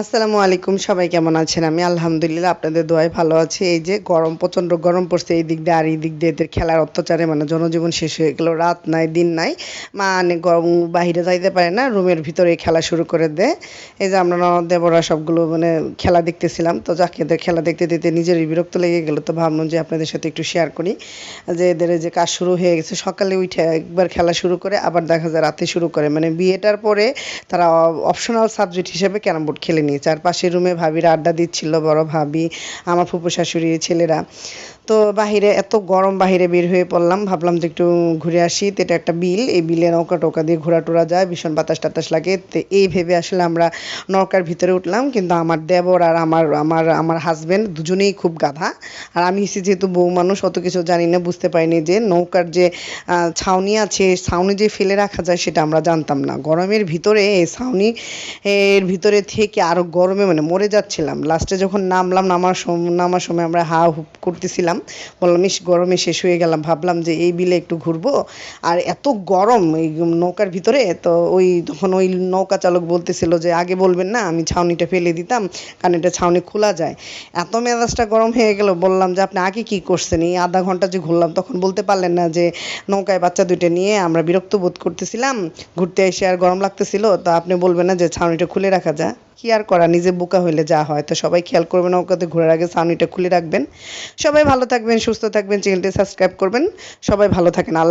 আসসালামু আলাইকুম, সবাই কেমন আছেন? আমি আলহামদুলিল্লাহ আপনাদের দোয়ায় ভালো আছি। এই যে গরম, প্রচণ্ড গরম পড়ছে এই দিক দিয়ে, আর এই দিক দিয়ে এদের খেলার অত্যাচারে মানে জনজীবন শেষ হয়ে গেলো, রাত নাই, দিন নাই। মানে গরম বাহিরে যাইতে পারে না, রুমের ভিতরে খেলা শুরু করে দেয়। এই যে আমরা দেবরা সবগুলো মানে খেলা দেখতেছিলাম, তো যাকে, এদের খেলা দেখতে দেখতে নিজেরই বিরক্ত লেগে গেলো। তো ভাবলাম যে আপনাদের সাথে একটু শেয়ার করি, যে এদের যে কাজ শুরু হয়ে গেছে, সকালে উঠে একবার খেলা শুরু করে, আবার দেখা যায় রাতে শুরু করে। মানে বিয়েটার পরে তারা অপশনাল সাবজেক্ট হিসেবে ক্যারাম বোর্ড খেলে নিয়েছে আর পাশের রুমে ভাবিরা আড্ডা দিচ্ছিল, বড় ভাবি, আমার ফুপু শাশুড়ি, ছেলেরা। তো বাহিরে এত গরম বাহিরে বের হয়ে পড়লাম, ভাবলাম যে একটু ঘুরে আসি। তো এটা একটা বিল, এই বিলে নৌকা টোকা দিয়ে ঘোরা টোরা যায়, ভীষণ বাতাস টাতাস লাগে। তো এই ভেবে আসলে আমরা নৌকার ভিতরে উঠলাম, কিন্তু আমার দেবর আর আমার আমার আমার হাজবেন্ড দুজনেই খুব গাধা। আর আমি হচ্ছে যেহেতু বউ মানুষ, অত কিছু জানি না, বুঝতে পারিনি যে নৌকার যে ছাউনি আছে ছাউনি যে ফেলে রাখা যায়, সেটা আমরা জানতাম না। গরমের ভিতরে এই ছাউনি, এর ভিতরে থেকে আরও গরমে মানে মরে যাচ্ছিলাম। লাস্টে যখন নামলাম, নামার সময় নামার সময় আমরা হা হুপ করতেছিলাম। বললাম, ইস, গরমে শেষ হয়ে গেলাম। ভাবলাম যে এই বিলে একটু ঘুরবো। আর এত গরম এই নৌকার ভিতরে, তো ওই তখন ওই নৌকা চালক বলতেছিল যে, আগে বলবেন না, আমি ছাউনিটা ফেলে দিতাম, কারণ এটা ছাউনি খোলা যায়। এত মেজাজটা গরম হয়ে গেল। বললাম যে, আপনি আগে কি করছেন? এই আধা ঘণ্টা যে ঘুরলাম, তখন বলতে পারলেন না যে, নৌকায় বাচ্চা দুইটা নিয়ে আমরা বিরক্ত বোধ করতেছিলাম। ঘুরতে এসে আর গরম লাগতেছিল, তো আপনি বলবেন না যে, ছাউনিটা খুলে রাখা যায় কি আর করা? নিজে বোকা হইলে যা হয়। তো সবাই খেয়াল করবেন ওকে ঘোরার আগে ছাউনিটা খুলে রাখবেন। সবাই ভালো থাকবেন, সুস্থ থাকবেন চ্যানেলটি সাবস্ক্রাইব করবেন। সবাই ভালো থাকেন, আল্লাহ